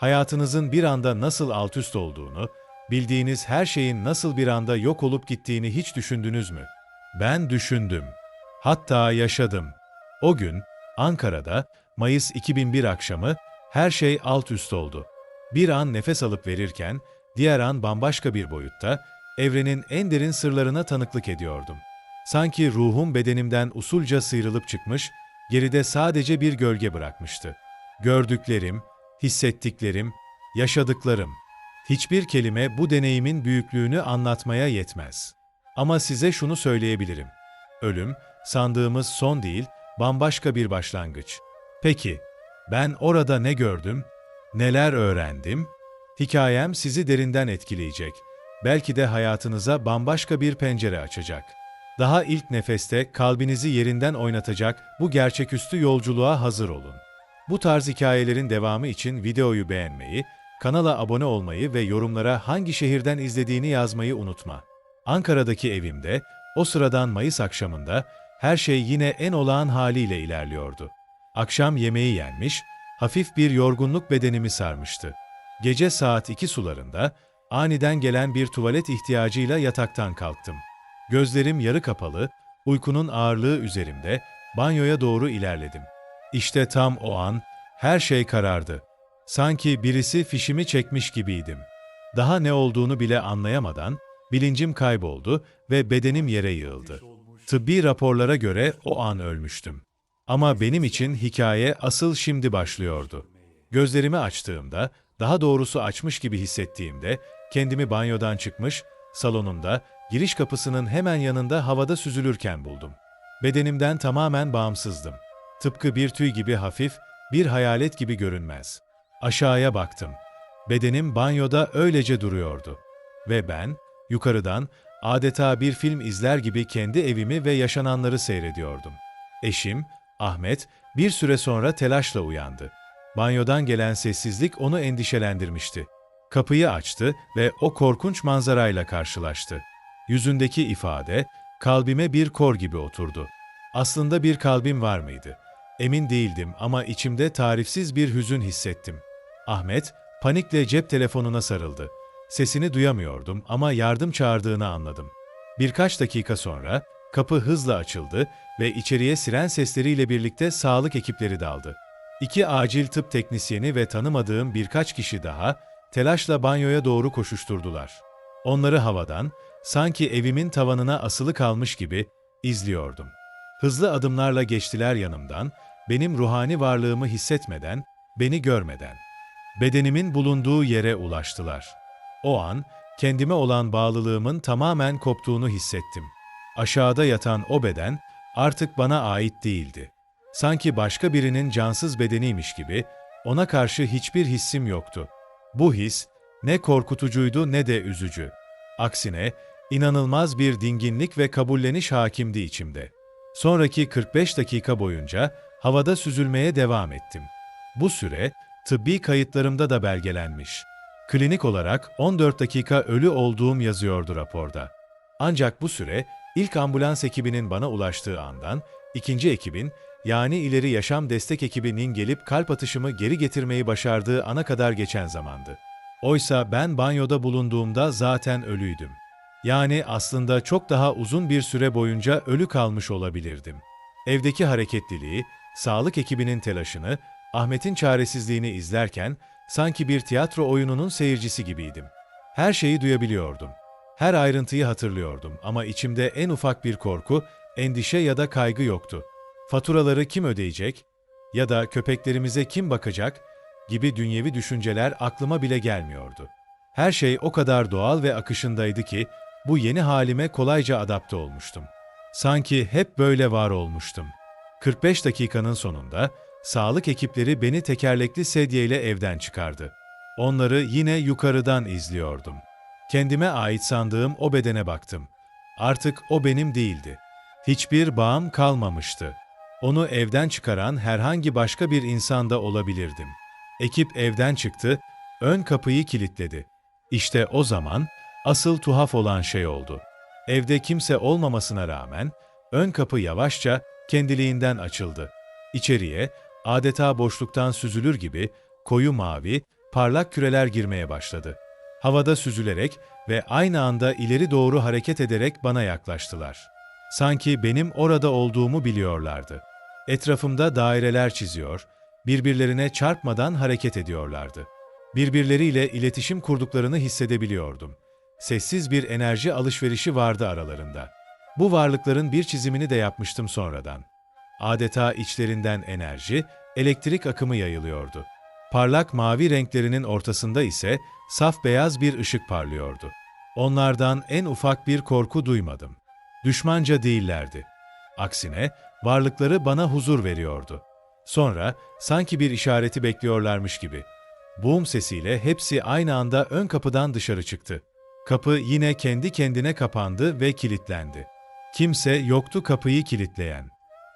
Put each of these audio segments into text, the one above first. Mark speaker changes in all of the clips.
Speaker 1: hayatınızın bir anda nasıl alt üst olduğunu, bildiğiniz her şeyin nasıl bir anda yok olup gittiğini hiç düşündünüz mü? Ben düşündüm. Hatta yaşadım. O gün Ankara'da Mayıs 2001 akşamı her şey alt üst oldu. Bir an nefes alıp verirken diğer an bambaşka bir boyutta evrenin en derin sırlarına tanıklık ediyordum. Sanki ruhum bedenimden usulca sıyrılıp çıkmış, geride sadece bir gölge bırakmıştı. Gördüklerim, hissettiklerim, yaşadıklarım. Hiçbir kelime bu deneyimin büyüklüğünü anlatmaya yetmez. Ama size şunu söyleyebilirim. Ölüm, sandığımız son değil, bambaşka bir başlangıç. Peki, ben orada ne gördüm? Neler öğrendim? Hikayem sizi derinden etkileyecek. Belki de hayatınıza bambaşka bir pencere açacak. Daha ilk nefeste kalbinizi yerinden oynatacak bu gerçeküstü yolculuğa hazır olun. Bu tarz hikayelerin devamı için videoyu beğenmeyi, kanala abone olmayı ve yorumlara hangi şehirden izlediğini yazmayı unutma. Ankara'daki evimde, o sıradan Mayıs akşamında her şey yine en olağan haliyle ilerliyordu. Akşam yemeği yenmiş, hafif bir yorgunluk bedenimi sarmıştı. Gece saat 2 sularında aniden gelen bir tuvalet ihtiyacıyla yataktan kalktım. Gözlerim yarı kapalı, uykunun ağırlığı üzerimde, banyoya doğru ilerledim. İşte tam o an her şey karardı. Sanki birisi fişimi çekmiş gibiydim. Daha ne olduğunu bile anlayamadan bilincim kayboldu ve bedenim yere yığıldı. Tıbbi raporlara göre o an ölmüştüm. Ama benim için hikaye asıl şimdi başlıyordu. Gözlerimi açtığımda, daha doğrusu açmış gibi hissettiğimde, kendimi banyodan çıkmış, salonunda, giriş kapısının hemen yanında havada süzülürken buldum. Bedenimden tamamen bağımsızdım. Tıpkı bir tüy gibi hafif, bir hayalet gibi görünmez. Aşağıya baktım. Bedenim banyoda öylece duruyordu. Ve ben, yukarıdan, adeta bir film izler gibi kendi evimi ve yaşananları seyrediyordum. Eşim, Ahmet, bir süre sonra telaşla uyandı. Banyodan gelen sessizlik onu endişelendirmişti. Kapıyı açtı ve o korkunç manzarayla karşılaştı. Yüzündeki ifade, kalbime bir kor gibi oturdu. Aslında bir kalbim var mıydı? Emin değildim ama içimde tarifsiz bir hüzün hissettim. Ahmet, panikle cep telefonuna sarıldı. Sesini duyamıyordum ama yardım çağırdığını anladım. Birkaç dakika sonra kapı hızla açıldı ve içeriye siren sesleriyle birlikte sağlık ekipleri daldı. İki acil tıp teknisyeni ve tanımadığım birkaç kişi daha telaşla banyoya doğru koşuşturdular. Onları havadan, sanki evimin tavanına asılı kalmış gibi izliyordum. Hızlı adımlarla geçtiler yanımdan, benim ruhani varlığımı hissetmeden, beni görmeden. Bedenimin bulunduğu yere ulaştılar. O an kendime olan bağlılığımın tamamen koptuğunu hissettim. Aşağıda yatan o beden artık bana ait değildi. Sanki başka birinin cansız bedeniymiş gibi ona karşı hiçbir hissim yoktu. Bu his ne korkutucuydu ne de üzücü. Aksine inanılmaz bir dinginlik ve kabulleniş hakimdi içimde. Sonraki 45 dakika boyunca havada süzülmeye devam ettim. Bu süre tıbbi kayıtlarımda da belgelenmiş. Klinik olarak 14 dakika ölü olduğum yazıyordu raporda. Ancak bu süre ilk ambulans ekibinin bana ulaştığı andan ikinci ekibin yani ileri yaşam destek ekibinin gelip kalp atışımı geri getirmeyi başardığı ana kadar geçen zamandı. Oysa ben banyoda bulunduğumda zaten ölüydüm. Yani aslında çok daha uzun bir süre boyunca ölü kalmış olabilirdim. Evdeki hareketliliği, sağlık ekibinin telaşını, Ahmet'in çaresizliğini izlerken sanki bir tiyatro oyununun seyircisi gibiydim. Her şeyi duyabiliyordum. Her ayrıntıyı hatırlıyordum ama içimde en ufak bir korku, endişe ya da kaygı yoktu. Faturaları kim ödeyecek ya da köpeklerimize kim bakacak gibi dünyevi düşünceler aklıma bile gelmiyordu. Her şey o kadar doğal ve akışındaydı ki bu yeni halime kolayca adapte olmuştum. Sanki hep böyle var olmuştum. 45 dakikanın sonunda sağlık ekipleri beni tekerlekli sedyeyle evden çıkardı. Onları yine yukarıdan izliyordum. Kendime ait sandığım o bedene baktım. Artık o benim değildi. Hiçbir bağım kalmamıştı. Onu evden çıkaran herhangi başka bir insanda olabilirdim. Ekip evden çıktı, ön kapıyı kilitledi. İşte o zaman asıl tuhaf olan şey oldu. Evde kimse olmamasına rağmen ön kapı yavaşça kendiliğinden açıldı. İçeriye adeta boşluktan süzülür gibi koyu mavi, parlak küreler girmeye başladı. Havada süzülerek ve aynı anda ileri doğru hareket ederek bana yaklaştılar. Sanki benim orada olduğumu biliyorlardı. Etrafımda daireler çiziyor, birbirlerine çarpmadan hareket ediyorlardı. Birbirleriyle iletişim kurduklarını hissedebiliyordum. Sessiz bir enerji alışverişi vardı aralarında. Bu varlıkların bir çizimini de yapmıştım sonradan. Adeta içlerinden enerji, elektrik akımı yayılıyordu. Parlak mavi renklerinin ortasında ise saf beyaz bir ışık parlıyordu. Onlardan en ufak bir korku duymadım. Düşmanca değillerdi. Aksine varlıkları bana huzur veriyordu. Sonra sanki bir işareti bekliyorlarmış gibi. Boom sesiyle hepsi aynı anda ön kapıdan dışarı çıktı. Kapı yine kendi kendine kapandı ve kilitlendi. Kimse yoktu kapıyı kilitleyen.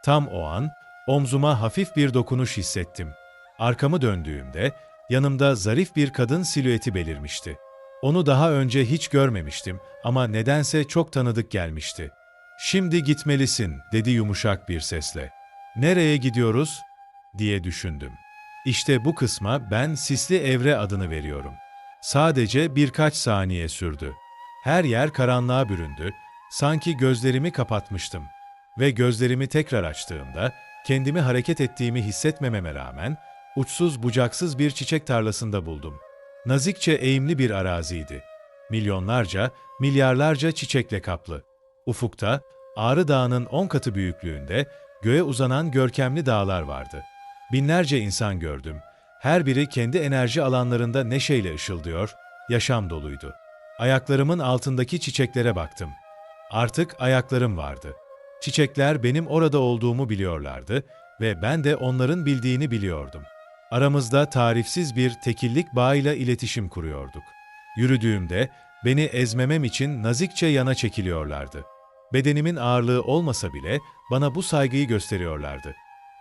Speaker 1: Tam o an omzuma hafif bir dokunuş hissettim. Arkamı döndüğümde yanımda zarif bir kadın silüeti belirmişti. Onu daha önce hiç görmemiştim ama nedense çok tanıdık gelmişti. Şimdi gitmelisin dedi yumuşak bir sesle. Nereye gidiyoruz? diye düşündüm. İşte bu kısma ben sisli evre adını veriyorum. Sadece birkaç saniye sürdü. Her yer karanlığa büründü, sanki gözlerimi kapatmıştım. Ve gözlerimi tekrar açtığımda kendimi hareket ettiğimi hissetmememe rağmen uçsuz bucaksız bir çiçek tarlasında buldum. Nazikçe eğimli bir araziydi. Milyonlarca, milyarlarca çiçekle kaplı. Ufukta, Ağrı Dağı'nın on katı büyüklüğünde göğe uzanan görkemli dağlar vardı. Binlerce insan gördüm. Her biri kendi enerji alanlarında neşeyle ışıldıyor, yaşam doluydu. Ayaklarımın altındaki çiçeklere baktım. Artık ayaklarım vardı. Çiçekler benim orada olduğumu biliyorlardı ve ben de onların bildiğini biliyordum. Aramızda tarifsiz bir tekillik bağıyla iletişim kuruyorduk. Yürüdüğümde beni ezmemem için nazikçe yana çekiliyorlardı. Bedenimin ağırlığı olmasa bile bana bu saygıyı gösteriyorlardı.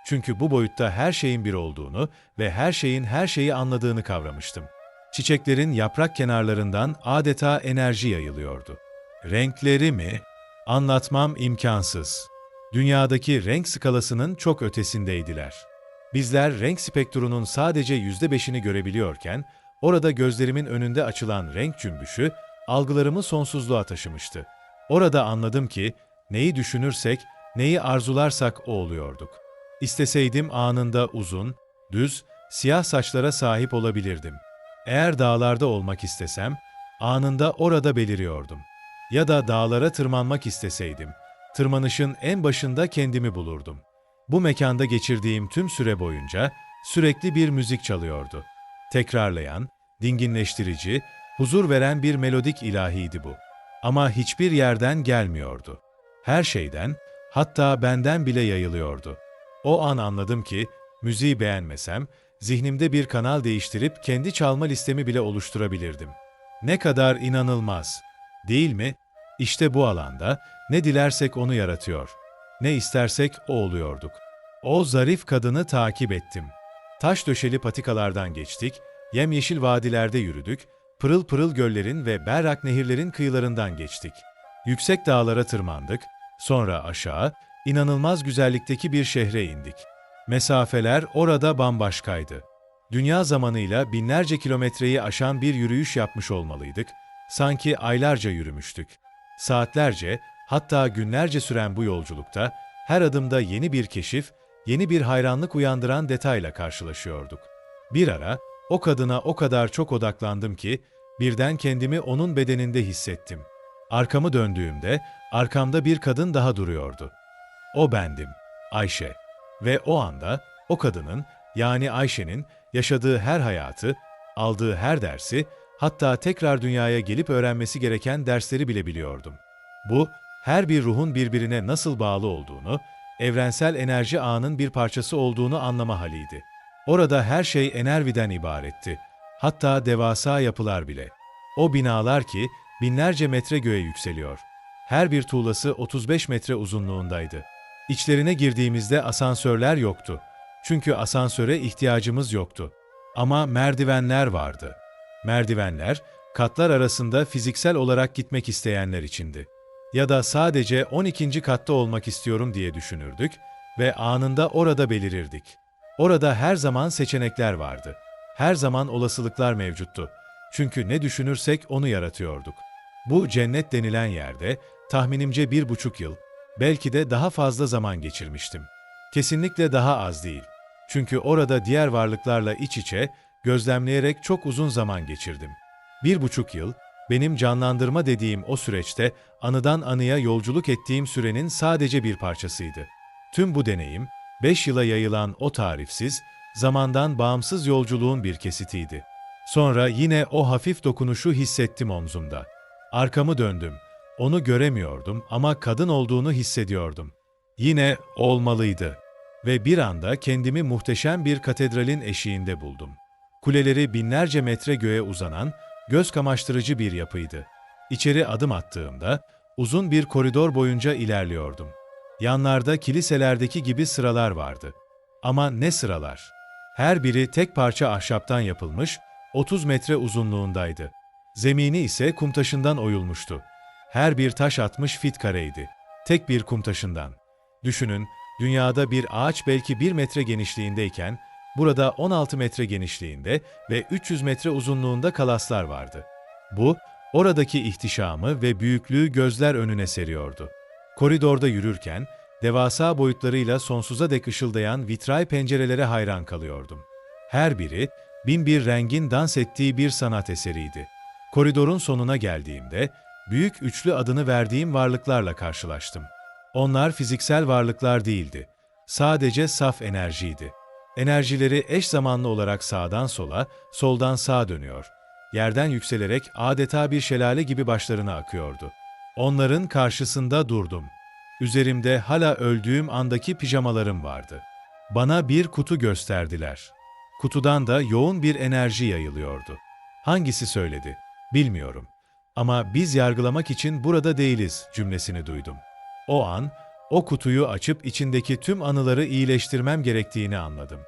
Speaker 1: Çünkü bu boyutta her şeyin bir olduğunu ve her şeyin her şeyi anladığını kavramıştım. Çiçeklerin yaprak kenarlarından adeta enerji yayılıyordu. Renkleri mi? Anlatmam imkansız. Dünyadaki renk skalasının çok ötesindeydiler. Bizler renk spektrunun sadece yüzde beşini görebiliyorken, orada gözlerimin önünde açılan renk cümbüşü, algılarımı sonsuzluğa taşımıştı. Orada anladım ki, neyi düşünürsek, neyi arzularsak o oluyorduk. İsteseydim anında uzun, düz, siyah saçlara sahip olabilirdim. Eğer dağlarda olmak istesem, anında orada beliriyordum. Ya da dağlara tırmanmak isteseydim, tırmanışın en başında kendimi bulurdum. Bu mekanda geçirdiğim tüm süre boyunca sürekli bir müzik çalıyordu. Tekrarlayan, dinginleştirici, huzur veren bir melodik ilahiydi bu. Ama hiçbir yerden gelmiyordu. Her şeyden, hatta benden bile yayılıyordu. O an anladım ki, müziği beğenmesem, zihnimde bir kanal değiştirip kendi çalma listemi bile oluşturabilirdim. Ne kadar inanılmaz, değil mi? İşte bu alanda ne dilersek onu yaratıyor. Ne istersek o oluyorduk. O zarif kadını takip ettim. Taş döşeli patikalardan geçtik, yemyeşil vadilerde yürüdük, pırıl pırıl göllerin ve berrak nehirlerin kıyılarından geçtik. Yüksek dağlara tırmandık, sonra aşağı, inanılmaz güzellikteki bir şehre indik. Mesafeler orada bambaşkaydı. Dünya zamanıyla binlerce kilometreyi aşan bir yürüyüş yapmış olmalıydık. Sanki aylarca yürümüştük. Saatlerce, hatta günlerce süren bu yolculukta her adımda yeni bir keşif, yeni bir hayranlık uyandıran detayla karşılaşıyorduk. Bir ara o kadına o kadar çok odaklandım ki birden kendimi onun bedeninde hissettim. Arkamı döndüğümde arkamda bir kadın daha duruyordu. O bendim, Ayşe. Ve o anda o kadının yani Ayşe'nin yaşadığı her hayatı, aldığı her dersi, hatta tekrar dünyaya gelip öğrenmesi gereken dersleri bile biliyordum. Bu, her bir ruhun birbirine nasıl bağlı olduğunu, evrensel enerji ağının bir parçası olduğunu anlama haliydi. Orada her şey enerjiden ibaretti. Hatta devasa yapılar bile. O binalar ki binlerce metre göğe yükseliyor. Her bir tuğlası 35 metre uzunluğundaydı. İçlerine girdiğimizde asansörler yoktu. Çünkü asansöre ihtiyacımız yoktu. Ama merdivenler vardı. Merdivenler, katlar arasında fiziksel olarak gitmek isteyenler içindi. Ya da sadece 12. katta olmak istiyorum diye düşünürdük ve anında orada belirirdik. Orada her zaman seçenekler vardı. her zaman olasılıklar mevcuttu. Çünkü ne düşünürsek onu yaratıyorduk. Bu cennet denilen yerde tahminimce bir buçuk yıl, belki de daha fazla zaman geçirmiştim. Kesinlikle daha az değil. Çünkü orada diğer varlıklarla iç içe, gözlemleyerek çok uzun zaman geçirdim. Bir buçuk yıl, benim canlandırma dediğim o süreçte anıdan anıya yolculuk ettiğim sürenin sadece bir parçasıydı. Tüm bu deneyim, beş yıla yayılan o tarifsiz, zamandan bağımsız yolculuğun bir kesitiydi. Sonra yine o hafif dokunuşu hissettim omzumda. Arkamı döndüm. Onu göremiyordum ama kadın olduğunu hissediyordum. Yine olmalıydı. Ve bir anda kendimi muhteşem bir katedralin eşiğinde buldum. Kuleleri binlerce metre göğe uzanan, göz kamaştırıcı bir yapıydı. İçeri adım attığımda, uzun bir koridor boyunca ilerliyordum. Yanlarda kiliselerdeki gibi sıralar vardı. Ama ne sıralar? Her biri tek parça ahşaptan yapılmış, 30 metre uzunluğundaydı. Zemini ise kum taşından oyulmuştu. Her bir taş 60 fit kareydi. Tek bir kum taşından. Düşünün, dünyada bir ağaç belki 1 metre genişliğindeyken, burada 16 metre genişliğinde ve 300 metre uzunluğunda kalaslar vardı. Bu, oradaki ihtişamı ve büyüklüğü gözler önüne seriyordu. Koridorda yürürken, devasa boyutlarıyla sonsuza dek ışıldayan vitray pencerelere hayran kalıyordum. Her biri, bin bir rengin dans ettiği bir sanat eseriydi. Koridorun sonuna geldiğimde, büyük üçlü adını verdiğim varlıklarla karşılaştım. Onlar fiziksel varlıklar değildi. Sadece saf enerjiydi. Enerjileri eş zamanlı olarak sağdan sola, soldan sağa dönüyor. Yerden yükselerek adeta bir şelale gibi başlarına akıyordu. Onların karşısında durdum. Üzerimde hala öldüğüm andaki pijamalarım vardı. Bana bir kutu gösterdiler. Kutudan da yoğun bir enerji yayılıyordu. Hangisi söyledi? Bilmiyorum. Ama biz yargılamak için burada değiliz cümlesini duydum. O an, o kutuyu açıp içindeki tüm anıları iyileştirmem gerektiğini anladım.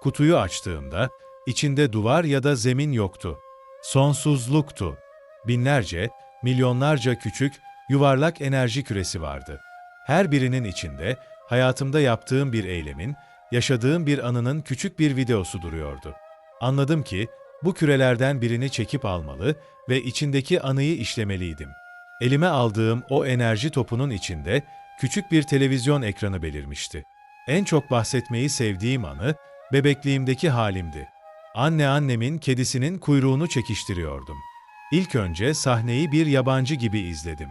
Speaker 1: Kutuyu açtığımda, içinde duvar ya da zemin yoktu. Sonsuzluktu. Binlerce, milyonlarca küçük, yuvarlak enerji küresi vardı. Her birinin içinde, hayatımda yaptığım bir eylemin, yaşadığım bir anının küçük bir videosu duruyordu. Anladım ki, bu kürelerden birini çekip almalı ve içindeki anıyı işlemeliydim. Elime aldığım o enerji topunun içinde küçük bir televizyon ekranı belirmişti. En çok bahsetmeyi sevdiğim anı bebekliğimdeki halimdi. Anne annemin kedisinin kuyruğunu çekiştiriyordum. İlk önce sahneyi bir yabancı gibi izledim.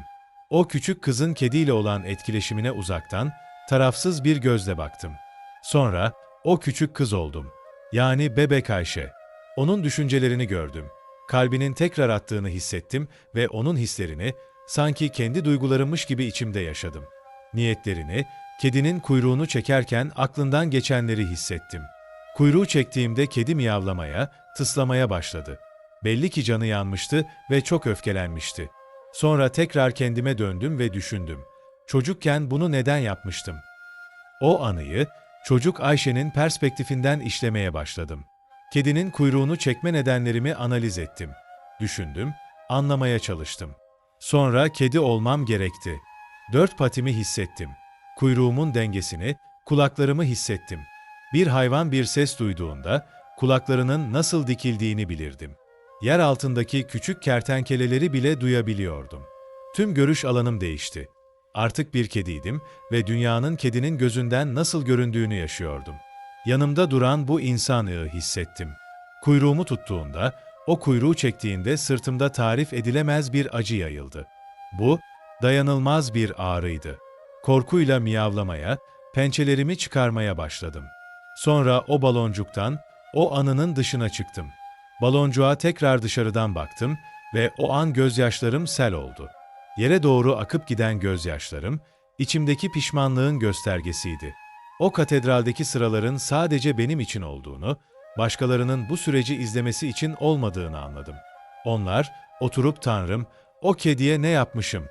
Speaker 1: O küçük kızın kediyle olan etkileşimine uzaktan, tarafsız bir gözle baktım. Sonra o küçük kız oldum. Yani bebek Ayşe. Onun düşüncelerini gördüm. Kalbinin tekrar attığını hissettim ve onun hislerini sanki kendi duygularımmış gibi içimde yaşadım. Niyetlerini, kedinin kuyruğunu çekerken aklından geçenleri hissettim. Kuyruğu çektiğimde kedi miyavlamaya, tıslamaya başladı. Belli ki canı yanmıştı ve çok öfkelenmişti. Sonra tekrar kendime döndüm ve düşündüm. Çocukken bunu neden yapmıştım? O anıyı çocuk Ayşe'nin perspektifinden işlemeye başladım. Kedinin kuyruğunu çekme nedenlerimi analiz ettim. Düşündüm, anlamaya çalıştım. Sonra kedi olmam gerekti. Dört patimi hissettim. Kuyruğumun dengesini, kulaklarımı hissettim. Bir hayvan bir ses duyduğunda kulaklarının nasıl dikildiğini bilirdim. Yer altındaki küçük kertenkeleleri bile duyabiliyordum. Tüm görüş alanım değişti. Artık bir kediydim ve dünyanın kedinin gözünden nasıl göründüğünü yaşıyordum. Yanımda duran bu insan hissettim. Kuyruğumu tuttuğunda, o kuyruğu çektiğinde sırtımda tarif edilemez bir acı yayıldı. Bu, dayanılmaz bir ağrıydı. Korkuyla miyavlamaya, pençelerimi çıkarmaya başladım. Sonra o baloncuktan, o anının dışına çıktım. Baloncuğa tekrar dışarıdan baktım ve o an gözyaşlarım sel oldu. Yere doğru akıp giden gözyaşlarım, içimdeki pişmanlığın göstergesiydi. O katedraldeki sıraların sadece benim için olduğunu, başkalarının bu süreci izlemesi için olmadığını anladım. Onlar, oturup Tanrım, o kediye ne yapmışım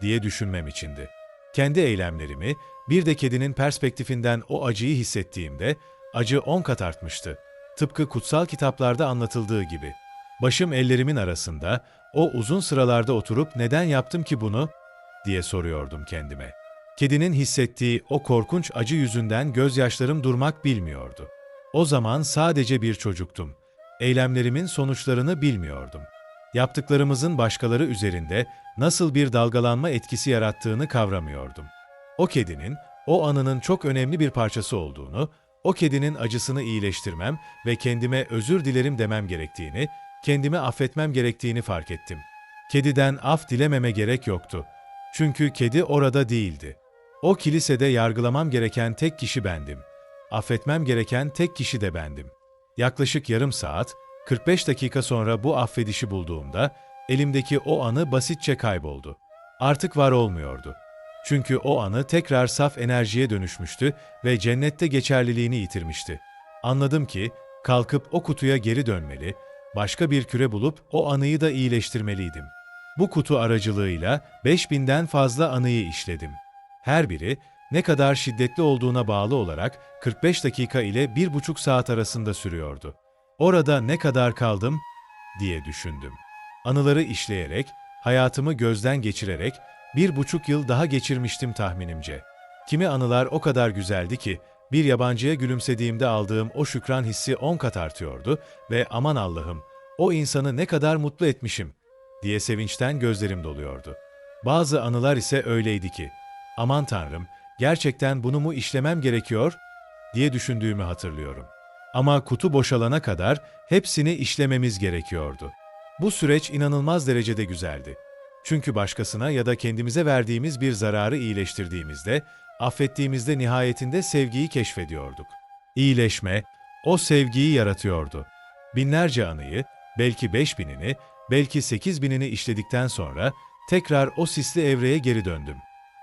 Speaker 1: diye düşünmem içindi. Kendi eylemlerimi, bir de kedinin perspektifinden o acıyı hissettiğimde, acı on kat artmıştı. Tıpkı kutsal kitaplarda anlatıldığı gibi. Başım ellerimin arasında, o uzun sıralarda oturup neden yaptım ki bunu diye soruyordum kendime. Kedinin hissettiği o korkunç acı yüzünden gözyaşlarım durmak bilmiyordu. O zaman sadece bir çocuktum. eylemlerimin sonuçlarını bilmiyordum. Yaptıklarımızın başkaları üzerinde nasıl bir dalgalanma etkisi yarattığını kavramıyordum. O kedinin, o anının çok önemli bir parçası olduğunu, o kedinin acısını iyileştirmem ve kendime özür dilerim demem gerektiğini, kendimi affetmem gerektiğini fark ettim. Kediden af dilememe gerek yoktu. Çünkü kedi orada değildi. O kilisede yargılamam gereken tek kişi bendim. Affetmem gereken tek kişi de bendim. Yaklaşık yarım saat, 45 dakika sonra bu affedişi bulduğumda, elimdeki o anı basitçe kayboldu. Artık var olmuyordu. Çünkü o anı tekrar saf enerjiye dönüşmüştü ve cennette geçerliliğini yitirmişti. Anladım ki, kalkıp o kutuya geri dönmeli, başka bir küre bulup o anıyı da iyileştirmeliydim. Bu kutu aracılığıyla 5000'den fazla anıyı işledim. Her biri ne kadar şiddetli olduğuna bağlı olarak 45 dakika ile 1,5 saat arasında sürüyordu. Orada ne kadar kaldım diye düşündüm. Anıları işleyerek, hayatımı gözden geçirerek bir buçuk yıl daha geçirmiştim tahminimce. Kimi anılar o kadar güzeldi ki bir yabancıya gülümsediğimde aldığım o şükran hissi on kat artıyordu ve aman Allah'ım o insanı ne kadar mutlu etmişim diye sevinçten gözlerim doluyordu. Bazı anılar ise öyleydi ki aman Tanrım gerçekten bunu mu işlemem gerekiyor diye düşündüğümü hatırlıyorum. Ama kutu boşalana kadar hepsini işlememiz gerekiyordu. Bu süreç inanılmaz derecede güzeldi. Çünkü başkasına ya da kendimize verdiğimiz bir zararı iyileştirdiğimizde, affettiğimizde nihayetinde sevgiyi keşfediyorduk. İyileşme, o sevgiyi yaratıyordu. Binlerce anıyı, belki beş binini, belki sekiz binini işledikten sonra tekrar o sisli evreye geri döndüm.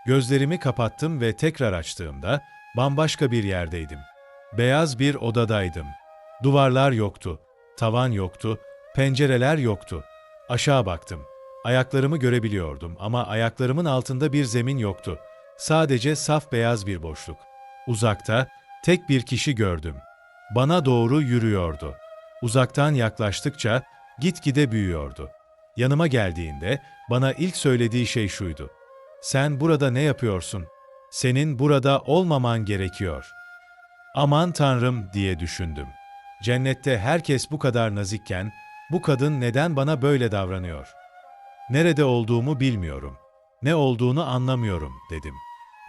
Speaker 1: Gözlerimi kapattım ve tekrar açtığımda bambaşka bir yerdeydim. Beyaz bir odadaydım. Duvarlar yoktu, tavan yoktu, pencereler yoktu. Aşağı baktım. Ayaklarımı görebiliyordum ama ayaklarımın altında bir zemin yoktu. Sadece saf beyaz bir boşluk. Uzakta tek bir kişi gördüm. Bana doğru yürüyordu. Uzaktan yaklaştıkça gitgide büyüyordu. Yanıma geldiğinde bana ilk söylediği şey şuydu. Sen burada ne yapıyorsun? Senin burada olmaman gerekiyor. Aman Tanrım diye düşündüm. Cennette herkes bu kadar nazikken bu kadın neden bana böyle davranıyor? Nerede olduğumu bilmiyorum. Ne olduğunu anlamıyorum dedim.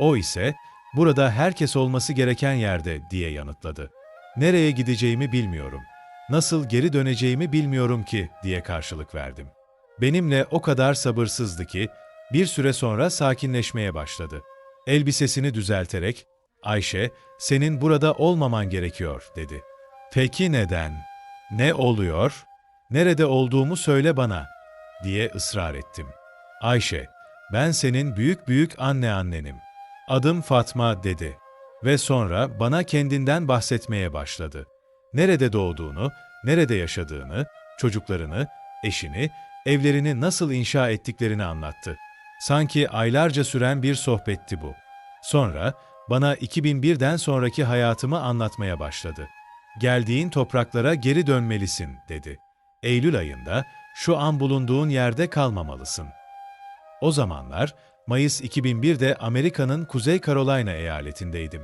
Speaker 1: O ise burada herkes olması gereken yerde diye yanıtladı. Nereye gideceğimi bilmiyorum. Nasıl geri döneceğimi bilmiyorum ki diye karşılık verdim. Benimle o kadar sabırsızdı ki bir süre sonra sakinleşmeye başladı. Elbisesini düzelterek Ayşe, senin burada olmaman gerekiyor dedi. Peki neden? Ne oluyor? Nerede olduğumu söyle bana diye ısrar ettim. Ayşe, ben senin büyük büyük anne annenim. Adım Fatma dedi. Ve sonra bana kendinden bahsetmeye başladı. Nerede doğduğunu, nerede yaşadığını, çocuklarını, eşini, evlerini nasıl inşa ettiklerini anlattı. Sanki aylarca süren bir sohbetti bu. Sonra bana 2001'den sonraki hayatımı anlatmaya başladı. Geldiğin topraklara geri dönmelisin dedi. Eylül ayında şu an bulunduğun yerde kalmamalısın. O zamanlar Mayıs 2001'de Amerika'nın Kuzey Carolina eyaletindeydim.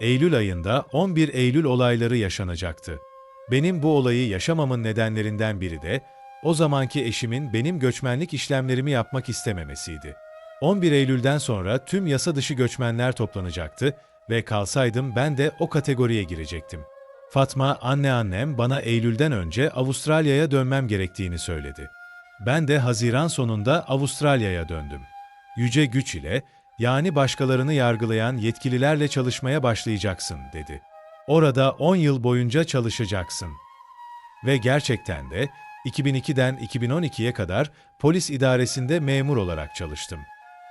Speaker 1: Eylül ayında 11 Eylül olayları yaşanacaktı. Benim bu olayı yaşamamın nedenlerinden biri de o zamanki eşimin benim göçmenlik işlemlerimi yapmak istememesiydi. 11 Eylül'den sonra tüm yasa dışı göçmenler toplanacaktı ve kalsaydım ben de o kategoriye girecektim. Fatma anneannem bana Eylül'den önce Avustralya'ya dönmem gerektiğini söyledi. Ben de Haziran sonunda Avustralya'ya döndüm. Yüce güç ile, yani başkalarını yargılayan yetkililerle çalışmaya başlayacaksın dedi. Orada 10 yıl boyunca çalışacaksın. Ve gerçekten de 2002'den 2012'ye kadar polis idaresinde memur olarak çalıştım.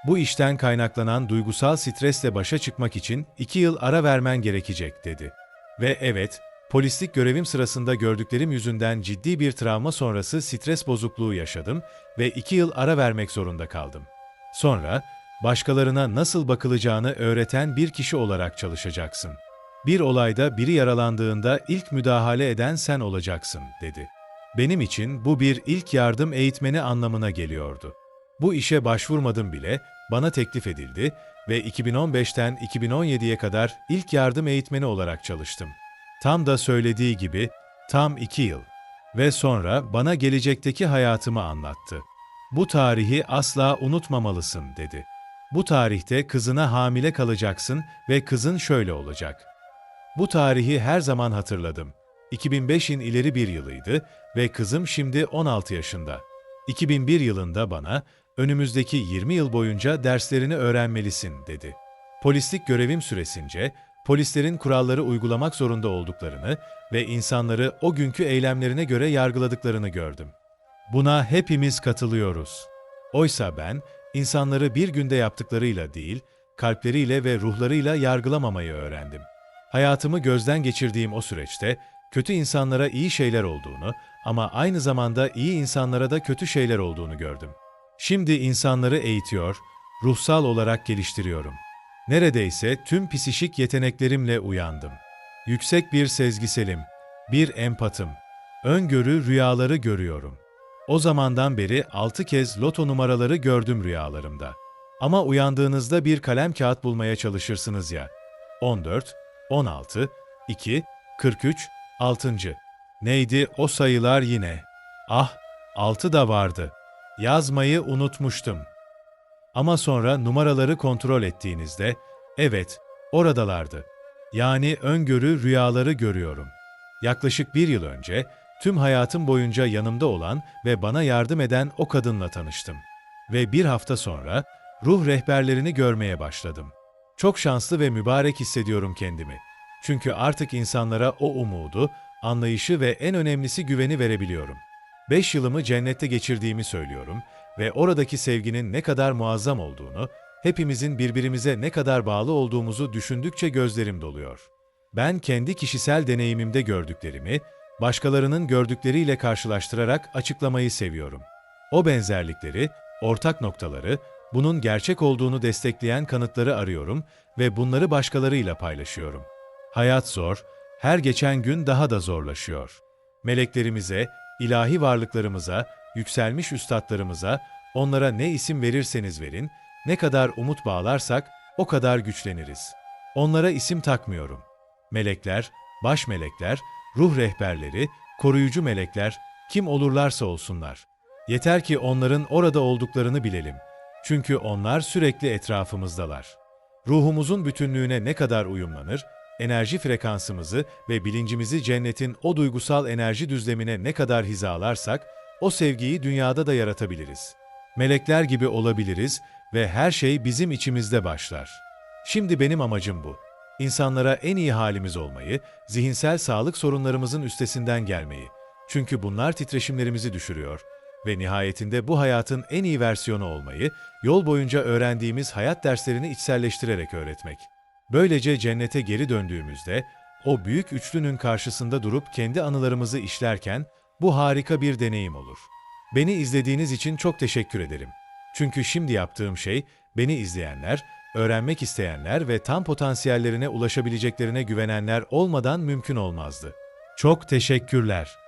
Speaker 1: Bu işten kaynaklanan duygusal stresle başa çıkmak için 2 yıl ara vermen gerekecek dedi. Ve evet, polislik görevim sırasında gördüklerim yüzünden ciddi bir travma sonrası stres bozukluğu yaşadım ve 2 yıl ara vermek zorunda kaldım. Sonra, başkalarına nasıl bakılacağını öğreten bir kişi olarak çalışacaksın. Bir olayda biri yaralandığında ilk müdahale eden sen olacaksın, dedi. Benim için bu bir ilk yardım eğitmeni anlamına geliyordu. Bu işe başvurmadım bile, bana teklif edildi ve 2015'ten 2017'ye kadar ilk yardım eğitmeni olarak çalıştım. Tam da söylediği gibi tam iki yıl. Ve sonra bana gelecekteki hayatımı anlattı. Bu tarihi asla unutmamalısın dedi. Bu tarihte kızına hamile kalacaksın ve kızın şöyle olacak. Bu tarihi her zaman hatırladım. 2005'in ileri bir yılıydı ve kızım şimdi 16 yaşında. 2001 yılında bana önümüzdeki 20 yıl boyunca derslerini öğrenmelisin dedi. Polislik görevim süresince polislerin kuralları uygulamak zorunda olduklarını ve insanları o günkü eylemlerine göre yargıladıklarını gördüm. Buna hepimiz katılıyoruz. Oysa ben insanları bir günde yaptıklarıyla değil, kalpleriyle ve ruhlarıyla yargılamamayı öğrendim. Hayatımı gözden geçirdiğim o süreçte kötü insanlara iyi şeyler olduğunu ama aynı zamanda iyi insanlara da kötü şeyler olduğunu gördüm. Şimdi insanları eğitiyor, ruhsal olarak geliştiriyorum. Neredeyse tüm psişik yeteneklerimle uyandım. Yüksek bir sezgiselim, bir empatım, öngörü rüyaları görüyorum. O zamandan beri altı kez loto numaraları gördüm rüyalarımda. Ama uyandığınızda bir kalem kağıt bulmaya çalışırsınız ya. 14, 16, 2, 43, 6. Neydi o sayılar yine? Ah, 6 da vardı. Yazmayı unutmuştum. Ama sonra numaraları kontrol ettiğinizde, evet, oradalardı. Yani öngörü rüyaları görüyorum. Yaklaşık bir yıl önce, tüm hayatım boyunca yanımda olan ve bana yardım eden o kadınla tanıştım. Ve bir hafta sonra, ruh rehberlerini görmeye başladım. Çok şanslı ve mübarek hissediyorum kendimi. Çünkü artık insanlara o umudu, anlayışı ve en önemlisi güveni verebiliyorum. Beş yılımı cennette geçirdiğimi söylüyorum ve oradaki sevginin ne kadar muazzam olduğunu, hepimizin birbirimize ne kadar bağlı olduğumuzu düşündükçe gözlerim doluyor. Ben kendi kişisel deneyimimde gördüklerimi, başkalarının gördükleriyle karşılaştırarak açıklamayı seviyorum. O benzerlikleri, ortak noktaları, bunun gerçek olduğunu destekleyen kanıtları arıyorum ve bunları başkalarıyla paylaşıyorum. Hayat zor, her geçen gün daha da zorlaşıyor. Meleklerimize, ilahi varlıklarımıza, yükselmiş üstadlarımıza, onlara ne isim verirseniz verin, ne kadar umut bağlarsak o kadar güçleniriz. Onlara isim takmıyorum. Melekler, baş melekler, ruh rehberleri, koruyucu melekler, kim olurlarsa olsunlar. Yeter ki onların orada olduklarını bilelim. Çünkü onlar sürekli etrafımızdalar. Ruhumuzun bütünlüğüne ne kadar uyumlanır, enerji frekansımızı ve bilincimizi cennetin o duygusal enerji düzlemine ne kadar hizalarsak, o sevgiyi dünyada da yaratabiliriz. Melekler gibi olabiliriz ve her şey bizim içimizde başlar. Şimdi benim amacım bu. İnsanlara en iyi halimiz olmayı, zihinsel sağlık sorunlarımızın üstesinden gelmeyi. Çünkü bunlar titreşimlerimizi düşürüyor ve nihayetinde bu hayatın en iyi versiyonu olmayı, yol boyunca öğrendiğimiz hayat derslerini içselleştirerek öğretmek. Böylece cennete geri döndüğümüzde, o büyük üçlünün karşısında durup kendi anılarımızı işlerken, bu harika bir deneyim olur. Beni izlediğiniz için çok teşekkür ederim. Çünkü şimdi yaptığım şey, beni izleyenler, öğrenmek isteyenler ve tam potansiyellerine ulaşabileceklerine güvenenler olmadan mümkün olmazdı. Çok teşekkürler.